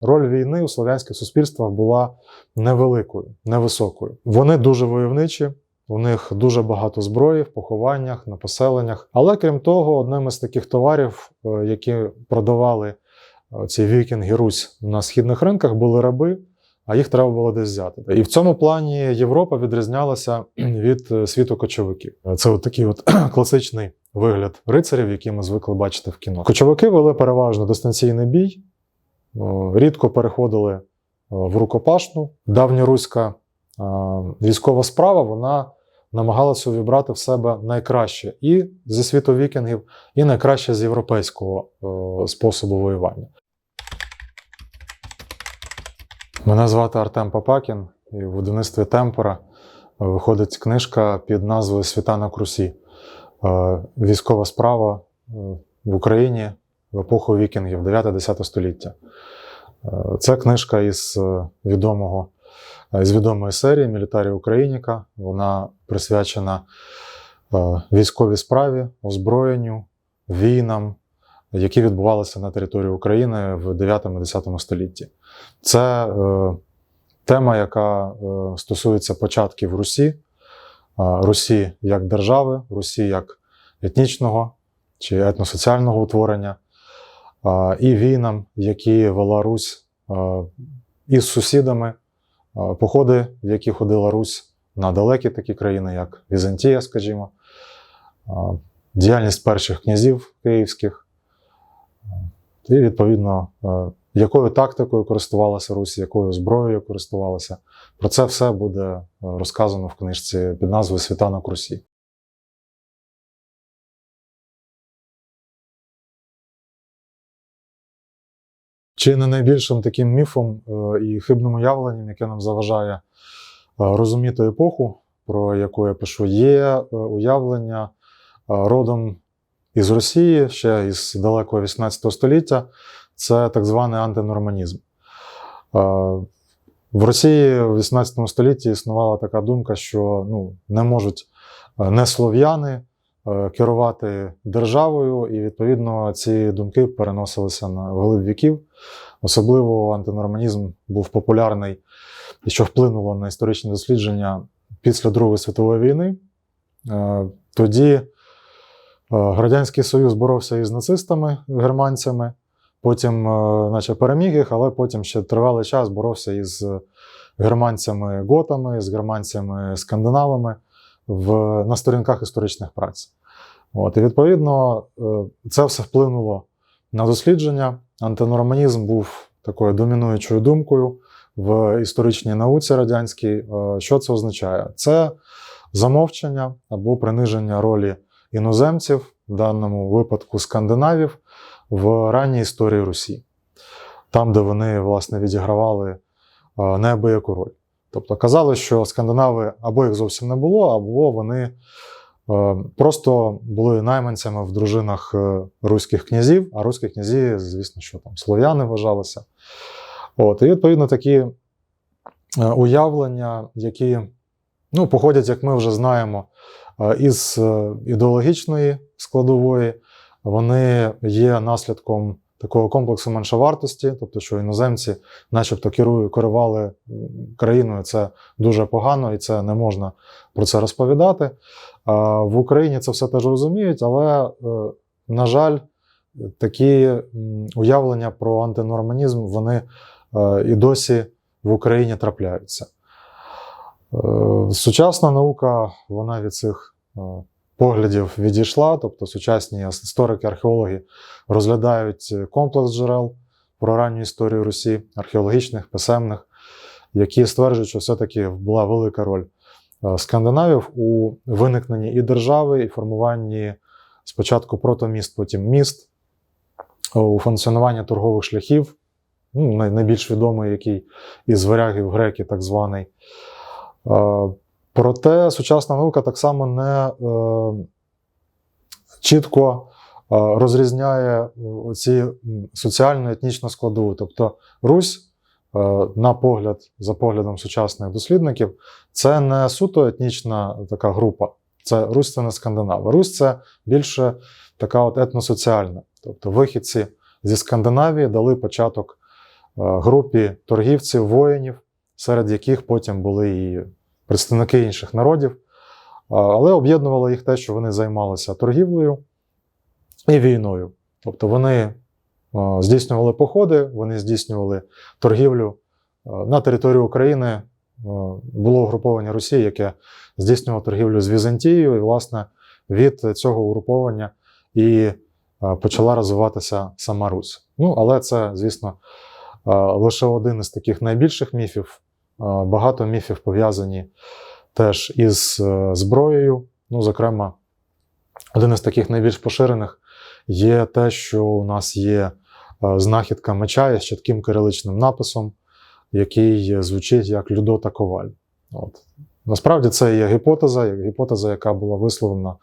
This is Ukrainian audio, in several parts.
роль війни у слов'янських суспільствах була невеликою, невисокою. Вони дуже войовничі, у них дуже багато зброї в похованнях, на поселеннях. Але крім того, одним із таких товарів, е, які продавали е, ці вікінги Русь на східних ринках, були раби. А їх треба було десь взяти. І в цьому плані Європа відрізнялася від е, світу кочовиків. Це от такий от класичний вигляд рицарів, які ми звикли бачити в кіно. Кочовики вели переважно дистанційний бій, рідко переходили е, в рукопашну. Давньоруська е, військова справа вона намагалася увібрати в себе найкраще і зі світу вікінгів, і найкраще з європейського е, способу воювання. Мене звати Артем Папакін, і в видавництві Темпора виходить книжка під назвою Світанок Русі. Е, Військова справа е, в Україні в епоху вікінгів 9-10 століття. Е, Це книжка із е, відомого з відомої серії Мілітарі Україніка. Вона присвячена е, військовій справі, озброєнню, війнам, які відбувалися на території України в 9-10 столітті. Це е, тема, яка е, стосується початків Русі, е, Русі як держави, Русі як етнічного чи етносоціального утворення, е, і війнам, які вела Русь із сусідами, походи, в які ходила Русь на далекі такі країни, як Візантія, скажімо, діяльність перших князів київських. І, відповідно, якою тактикою користувалася Русь, якою зброєю користувалася. Про це все буде розказано в книжці під назвою Світанок Русі. Чи не найбільшим таким міфом е, і хибним уявленням, яке нам заважає е, розуміти епоху, про яку я пишу, є е, уявлення родом із Росії, ще із далекого 18 століття, це так званий антинорманізм. В Росії в 18 столітті існувала така думка, що ну, не можуть не слов'яни керувати державою, і відповідно ці думки переносилися на глиб віків. Особливо антинорманізм був популярний і що вплинуло на історичні дослідження після Другої світової війни. Е, Тоді е, Радянський Союз боровся із нацистами, германцями, потім, е, наче переміг їх, але потім ще тривалий час боровся із германцями готами, з германцями скандинавами в, на сторінках історичних праць. От, і відповідно, це все вплинуло на дослідження. Антинорманізм був такою домінуючою думкою в історичній науці радянській. Е, Що це означає? Це замовчення або приниження ролі іноземців, в даному випадку скандинавів, в ранній історії Русі, там, де вони власне відігравали е, неабияку роль. Тобто казали, що скандинави або їх зовсім не було, або вони просто були найманцями в дружинах е, руських князів, а руські князі, звісно, що там слов'яни вважалися. От, і відповідно такі е, уявлення, які ну, походять, як ми вже знаємо, е, із е, ідеологічної складової, вони є наслідком такого комплексу меншовартості, тобто, що іноземці, начебто, керували країною, це дуже погано, і це не можна про це розповідати. В Україні це все теж розуміють, але, е, на жаль, такі уявлення про антинорманізм вони е, і досі в Україні трапляються. Е, Сучасна наука вона від цих поглядів відійшла, тобто сучасні історики, археологи розглядають комплекс джерел про ранню історію Русі, археологічних, писемних, які стверджують, що все-таки була велика роль скандинавів у виникненні і держави, і формуванні спочатку протоміст, потім міст, е, у функціонуванні торгових шляхів. Ну, найбільш відомий, який із варягів греки, так званий. Е, Проте сучасна наука так само не е, чітко е, розрізняє ці соціально етнічну складову. Тобто Русь, е, на погляд, за поглядом сучасних дослідників, це не суто етнічна така група. Це Русь це не Скандинава. Русь це більше така от етносоціальна. Тобто вихідці зі Скандинавії дали початок е, групі торгівців, воїнів, серед яких потім були і представники інших народів. Але об'єднувало їх те, що вони займалися торгівлею і війною. Тобто вони здійснювали походи, вони здійснювали торгівлю на території України. Було угруповання Росії, яке здійснювало торгівлю з Візантією, і, власне, від цього угруповання і почала розвиватися сама Русь. Ну, але це, звісно, лише один із таких найбільших міфів. Багато міфів пов'язані теж із е, зброєю. Ну, зокрема, один із таких найбільш поширених є те, що у нас є знахідка меча із чітким кириличним написом, який звучить як Людота Коваль. От. Насправді це є гіпотеза, гіпотеза, яка була висловлена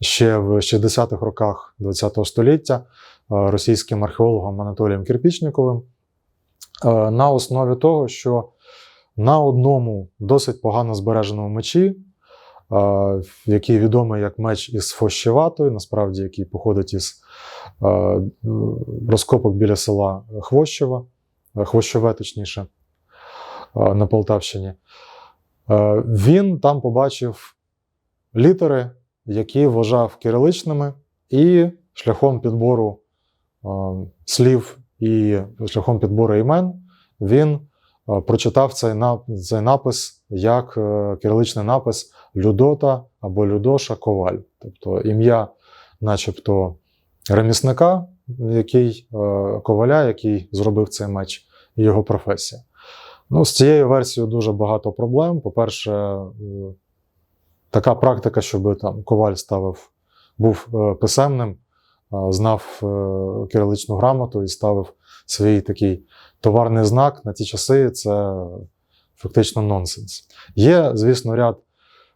ще в 60-х роках ХХ століття е, російським археологом Анатолієм Кирпічниковим, е, на основі того, що на одному досить погано збереженому мечі, е, який відомий як меч із Фощеватої, насправді який походить із е, розкопок біля села Хвощева, е, Хвощове, точніше, е, на Полтавщині. Е, Він там побачив літери, які вважав кириличними, і шляхом підбору е, слів і шляхом підбору імен він е, прочитав цей, напис як е, кириличний напис Людота або Людоша Коваль. Тобто ім'я, начебто, ремісника, який, е, коваля, який зробив цей меч, і його професія. Ну, з цією версією дуже багато проблем. По-перше, е, така практика, щоб там коваль ставив, був е, писемним, знав кириличну грамоту і ставив свій такий товарний знак на ті часи це фактично нонсенс. Є, звісно, ряд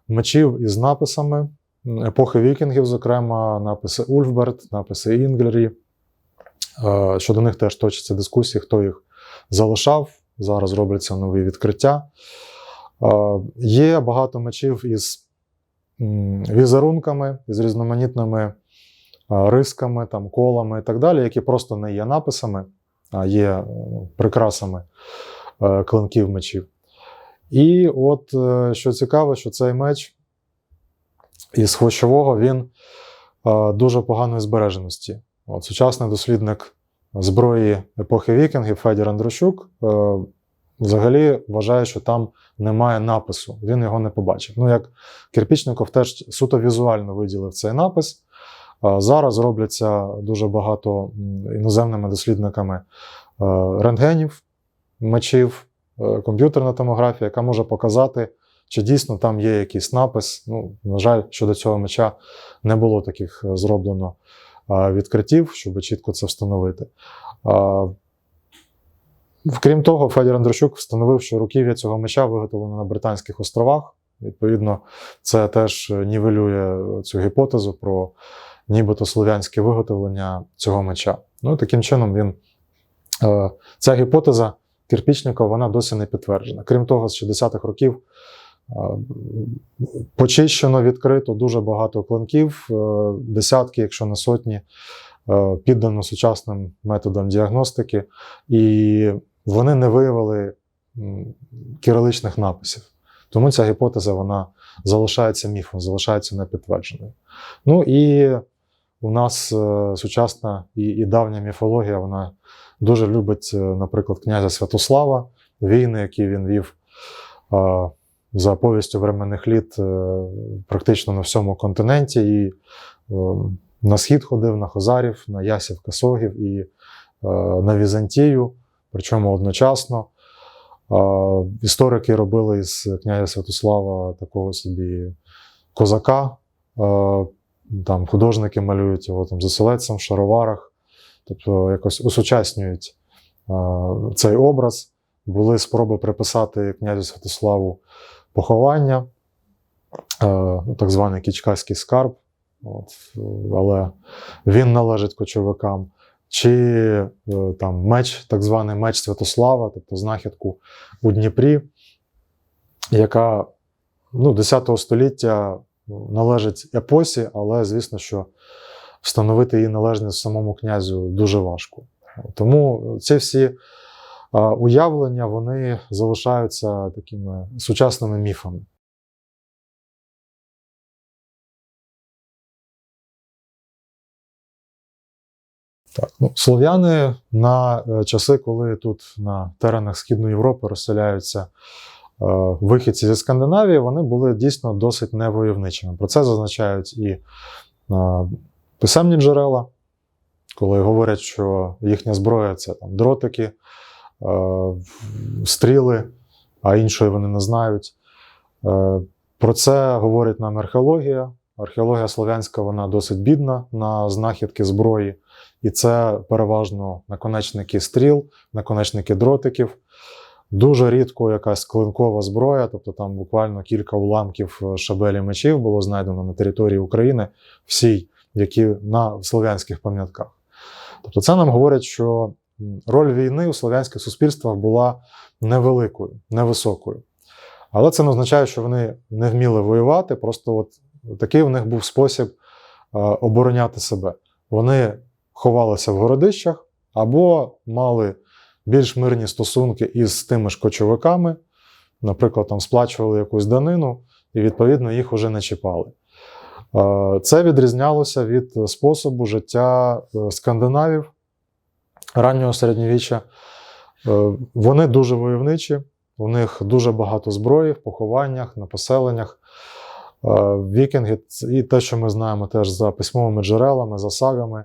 мечів із написами епохи вікінгів, зокрема, написи Ульфберт, написи Інглері. Е, Щодо них теж точаться дискусії, хто їх залишав. Зараз робляться нові відкриття. Е, Є багато мечів із візерунками, із різноманітними е, рисками, там, колами і так далі, які просто не є написами, а є прикрасами клинків мечів. І от що цікаво, що цей меч із хвощового він е, дуже поганої збереженості. От, сучасний дослідник зброї епохи вікінгів Федір Андрощук е, взагалі вважає, що там немає напису. Він його не побачив. Ну, як Кирпічников теж суто візуально виділив цей напис. Е, Зараз робляться дуже багато іноземними дослідниками рентгенів, мечів, комп'ютерна томографія, яка може показати, чи дійсно там є якийсь напис. Ну, на жаль, щодо цього меча не було таких е, зроблено е, відкриттів, щоб чітко це встановити. Крім того, Федір Андрощук встановив, що руків'я цього меча виготовлено на Британських островах. Відповідно, це теж нівелює цю гіпотезу про нібито слов'янське виготовлення цього меча. Ну, таким чином, він, е, ця гіпотеза Кирпічникова вона досі не підтверджена. Крім того, з 60-х років почищено, відкрито дуже багато клинків, е, десятки, якщо не сотні, е, піддано сучасним методам діагностики, і вони не виявили кириличних написів. Тому ця гіпотеза вона залишається міфом, залишається непідтвердженою. Ну і у нас е, сучасна і, і давня міфологія, вона дуже любить, наприклад, князя Святослава, війни, які він вів за повістю временних літ е, практично на всьому континенті. І е, на схід ходив, на Хозарів, на Ясів Касогів і е, на Візантію, причому одночасно. Історики робили із князя Святослава такого собі козака. Там художники малюють його там заселецем в шароварах, тобто якось усучаснюють цей образ. Були спроби приписати князю Святославу поховання, е, ну, так званий Кічкаський скарб. От, але він належить кочовикам. Чи е, там меч, так званий меч Святослава, тобто знахідку у Дніпрі, яка ну, 10 століття належить епосі, але звісно, що встановити її належність самому князю дуже важко. Тому ці всі уявлення вони залишаються такими сучасними міфами. Так, ну, слов'яни на е, часи, коли тут на теренах Східної Європи розселяються е, вихідці зі Скандинавії, вони були дійсно досить невойовничими. Про це зазначають і е, писемні джерела, коли говорять, що їхня зброя це там, дротики, стріли, а іншої вони не знають. Е, про це говорить нам археологія. Археологія слов'янська вона досить бідна на знахідки зброї. І це переважно наконечники стріл, наконечники дротиків. Дуже рідко якась клинкова зброя, тобто там буквально кілька уламків е, шабелі мечів було знайдено на території України, всій, які на слов'янських пам'ятках. Тобто, це нам говорить, що роль війни у слов'янських суспільствах була невеликою, невисокою. Але це не означає, що вони не вміли воювати, просто от такий у них був спосіб е, обороняти себе. Вони ховалися в городищах або мали більш мирні стосунки із тими ж кочовиками, наприклад, там сплачували якусь данину, і відповідно їх уже не чіпали. Е, Це відрізнялося від способу життя е, скандинавів раннього середньовіччя. Е, Вони дуже войовничі, у них дуже багато зброї в похованнях, на поселеннях. Е, Вікінги, і те, що ми знаємо теж за письмовими джерелами, за сагами, е,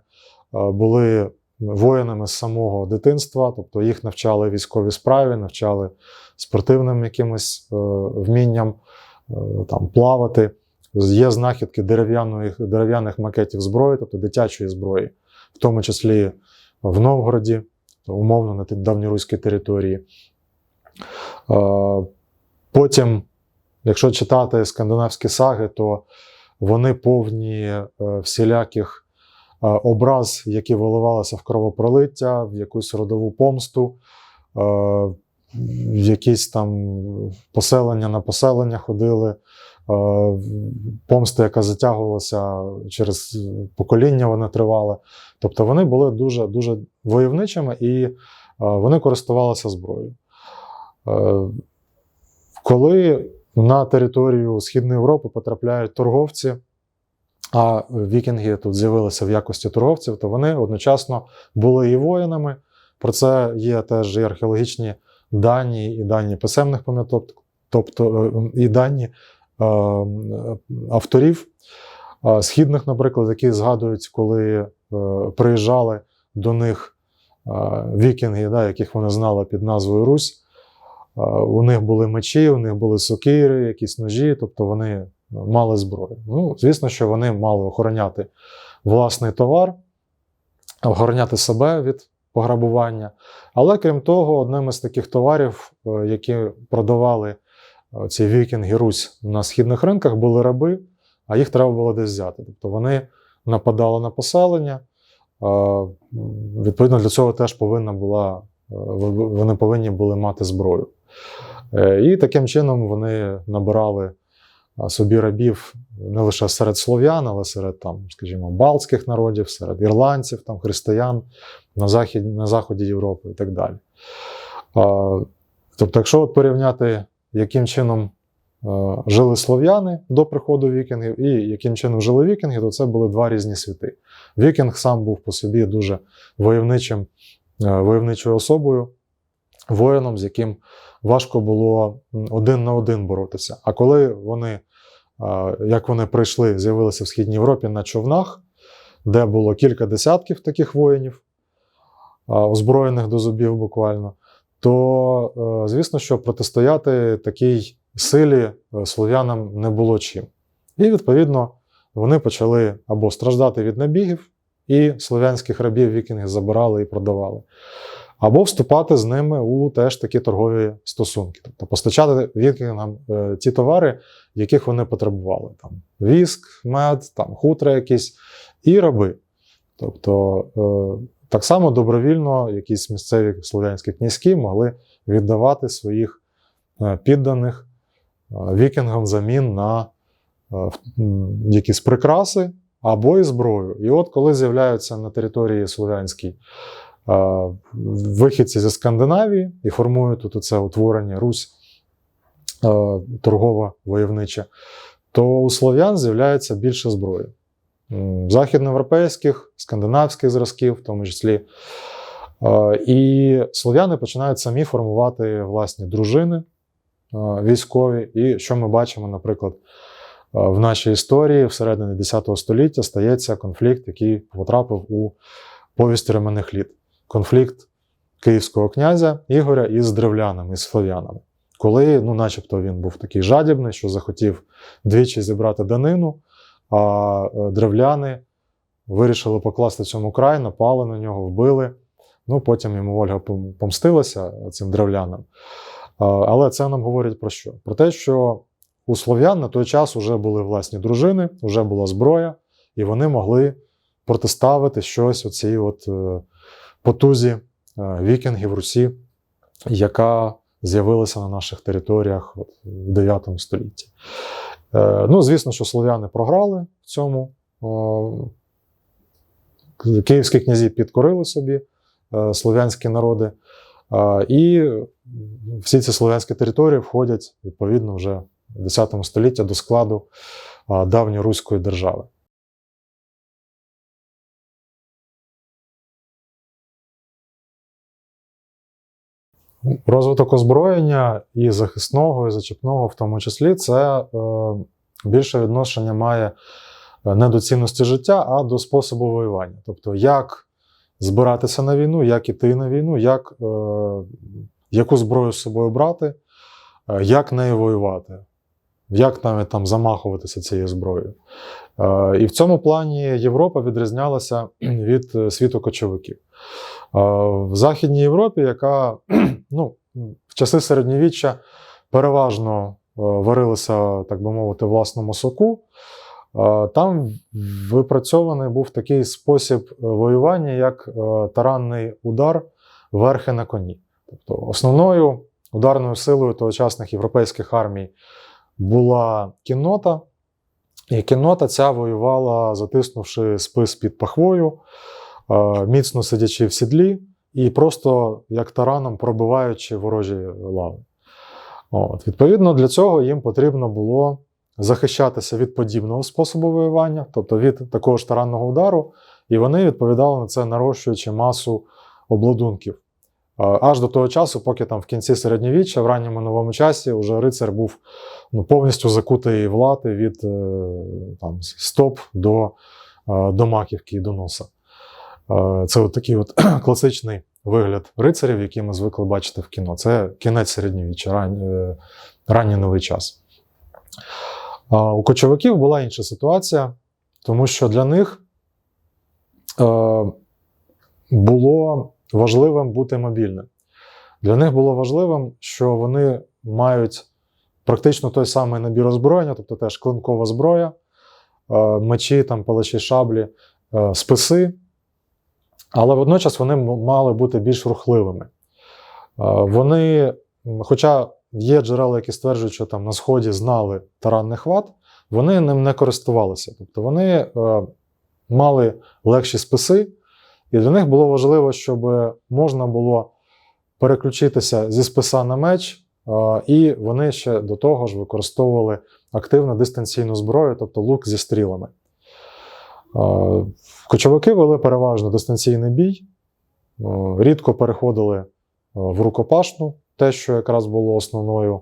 були воїнами з самого дитинства, тобто їх навчали військовій справі, навчали спортивним якимось вмінням там, плавати. Є знахідки дерев'яних макетів зброї, тобто дитячої зброї, в тому числі в Новгороді, умовно на давньоруській території. Е, Потім, якщо читати скандинавські саги, то вони повні е, всіляких е, образ, які виливалися в кровопролиття, в якусь родову помсту, в якісь там поселення на поселення ходили, помста, яка затягувалася через покоління, вона тривала. Тобто вони були дуже, дуже войовничими і е, вони користувалися зброєю. Е, Коли на територію Східної Європи потрапляють торговці, а вікінги тут з'явилися в якості торговців, то вони одночасно були і воїнами. Про це є теж і археологічні дані, і дані писемних пам'яток, тобто е, і дані е, авторів східних, наприклад, які згадують, коли е, приїжджали до них вікінги, да, яких вони знали під назвою Русь. У них були мечі, у них були сокири, якісь ножі, тобто вони мали зброю. Ну, звісно, що вони мали охороняти власний товар, охороняти себе від пограбування. Але крім того, одним із таких товарів, е, які продавали ці вікінги Русь на східних ринках, були раби, а їх треба було десь взяти. Тобто вони нападали на поселення. е, Відповідно, для цього теж повинна була, е, вони повинні були мати зброю. Е, І таким чином вони набирали собі рабів не лише серед слов'ян, але серед там, скажімо, балтських народів, серед ірландців, там, християн на, захід, на заході Європи і так далі. Тобто, якщо от порівняти, яким чином е, жили слов'яни до приходу вікінгів і яким чином жили вікінги, то це були два різні світи. Вікінг сам був по собі дуже войовничим, е, войовничою особою, воїном, з яким важко було один на один боротися. А коли вони, е, як вони прийшли, з'явилися в Східній Європі на човнах, де було кілька десятків таких воїнів, озброєних до зубів буквально, то е, звісно, що протистояти такій силі е, слов'янам не було чим. І відповідно вони почали або страждати від набігів, і слов'янських рабів вікінги забирали і продавали, або вступати з ними у теж такі торгові стосунки, тобто постачати вікінгам е, ті товари, яких вони потребували: там віск, мед, там хутра якісь, і раби. Тобто так само добровільно якісь місцеві слов'янські князьки могли віддавати своїх е, підданих е, вікінгам взамін на е, якісь прикраси або і зброю. І от коли з'являються на території слов'янській вихідці зі Скандинавії і формують тут це утворення Русь е, торгово-войовниче, то у слов'ян з'являється більше зброї. Західноєвропейських, скандинавських зразків, в тому числі. І слов'яни починають самі формувати власні дружини військові. І що ми бачимо, наприклад, в нашій історії всередині X століття стається конфлікт, який потрапив у повість ременних літ. Конфлікт київського князя Ігоря із древлянами, із слов'янами. Коли, ну, начебто, він був такий жадібний, що захотів двічі зібрати данину, а е, древляни вирішили покласти цьому край, напали на нього, вбили. Ну, потім йому Ольга помстилася цим древлянам. Але це нам говорить про що? Про те, що у слов'ян на той час вже були власні дружини, вже була зброя, і вони могли протиставити щось оцій от е, потузі е, вікінгів Русі, яка з'явилася на наших територіях в 9 столітті. Е, Ну, звісно, що слов'яни програли в цьому. Київські князі підкорили собі е, слов'янські народи. Е, І всі ці слов'янські території входять відповідно вже в 10 століття до складу е, давньоруської держави. Розвиток озброєння і захисного, і зачіпного, в тому числі, це е, більше відношення має е, не до цінності життя, а до способу воювання. Тобто, як збиратися на війну, як іти на війну, як, е, яку зброю з собою брати, як нею воювати, як навіть там замахуватися цією зброєю. Е, і в цьому плані Європа відрізнялася від е, світу кочовиків. Е, В Західній Європі, яка ну, в часи середньовіччя переважно варилися, так би мовити, власному соку, там випрацьований був такий спосіб воювання, як таранний удар верхи на коні. Тобто основною ударною силою тогочасних європейських армій була кіннота, і кіннота ця воювала, затиснувши спис під пахвою, е, міцно сидячи в сідлі і просто як тараном пробиваючи ворожі лави. От, відповідно, для цього їм потрібно було захищатися від подібного способу воювання, тобто від такого ж таранного удару, і вони відповідали на це, нарощуючи масу обладунків. Аж до того часу, поки там в кінці середньовіччя, в ранньому новому часі, вже рицар був ну, повністю закутий в лати від е, там, стоп до, е, до маківки і до носа. Е, Це от такий от класичний вигляд рицарів, який ми звикли бачити в кіно. Це кінець середньовіччя, ран, ранній новий час. У кочовиків була інша ситуація, тому що для них було важливим бути мобільним. Для них було важливим, що вони мають практично той самий набір озброєння, тобто теж клинкова зброя, е, мечі, там, палачі шаблі, е, списи, але водночас вони мали бути більш рухливими. Е, Вони, хоча є джерела, які стверджують, що там на Сході знали таранний хват, вони ним не користувалися. Тобто вони мали легші списи, і для них було важливо, щоб можна було переключитися зі списа на меч, е, і вони ще до того ж використовували активно дистанційну зброю, тобто лук зі стрілами. Е, Кочовики вели переважно дистанційний бій, е, рідко переходили в рукопашну, те, що якраз було основною,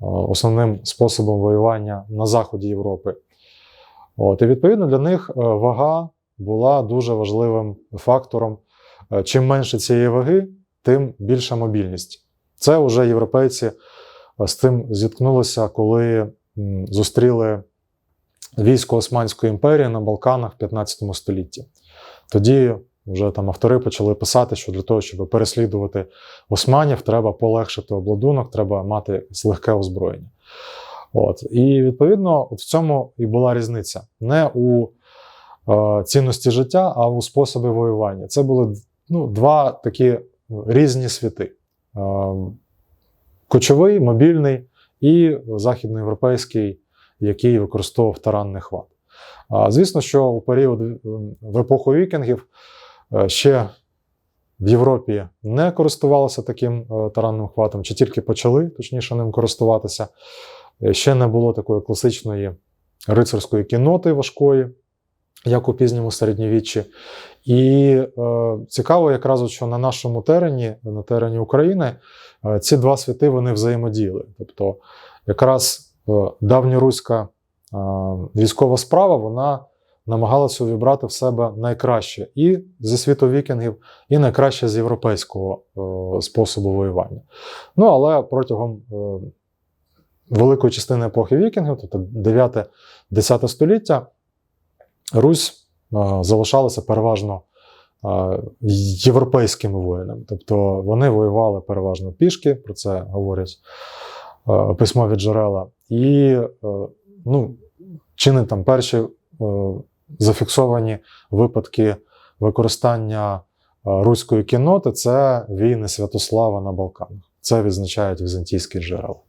основним способом воювання на заході Європи. От, і відповідно для них вага була дуже важливим фактором. Е, Чим менше цієї ваги, тим більша мобільність. Це вже європейці е, з цим зіткнулися, коли зустріли військо Османської імперії на Балканах в 15 столітті. Тоді вже там автори почали писати, що для того, щоб переслідувати османів, треба полегшити обладунок, треба мати легке озброєння. От. І відповідно, от в цьому і була різниця. Не у цінності життя, а у способі воювання. Це були ну, два такі різні світи: Е, кочовий, мобільний і західноєвропейський, який використовував таранний хват. Звісно, що у період е, в епоху вікінгів е, ще в Європі не користувалися таким е, таранним хватом, чи тільки почали, точніше, ним користуватися. Е, Ще не було такої класичної рицарської кінноти важкої, як у пізньому середньовіччі. І е, цікаво, якраз, що на нашому терені, на терені України, е, ці два світи вони взаємодіяли. Тобто, якраз е, давньоруська е, військова справа, вона намагалася увібрати в себе найкраще і зі світу вікінгів, і найкраще з європейського е, способу воювання. Ну, але протягом е, великої частини епохи вікінгів, тобто 9-10 століття, Русь залишалася переважно європейськими воїнами. Тобто вони воювали переважно пішки, про це говорять письмові джерела. І е, ну, чи не там перші е, зафіксовані випадки використання е, руської кінноти це війни Святослава на Балканах. Це відзначають візантійські джерела.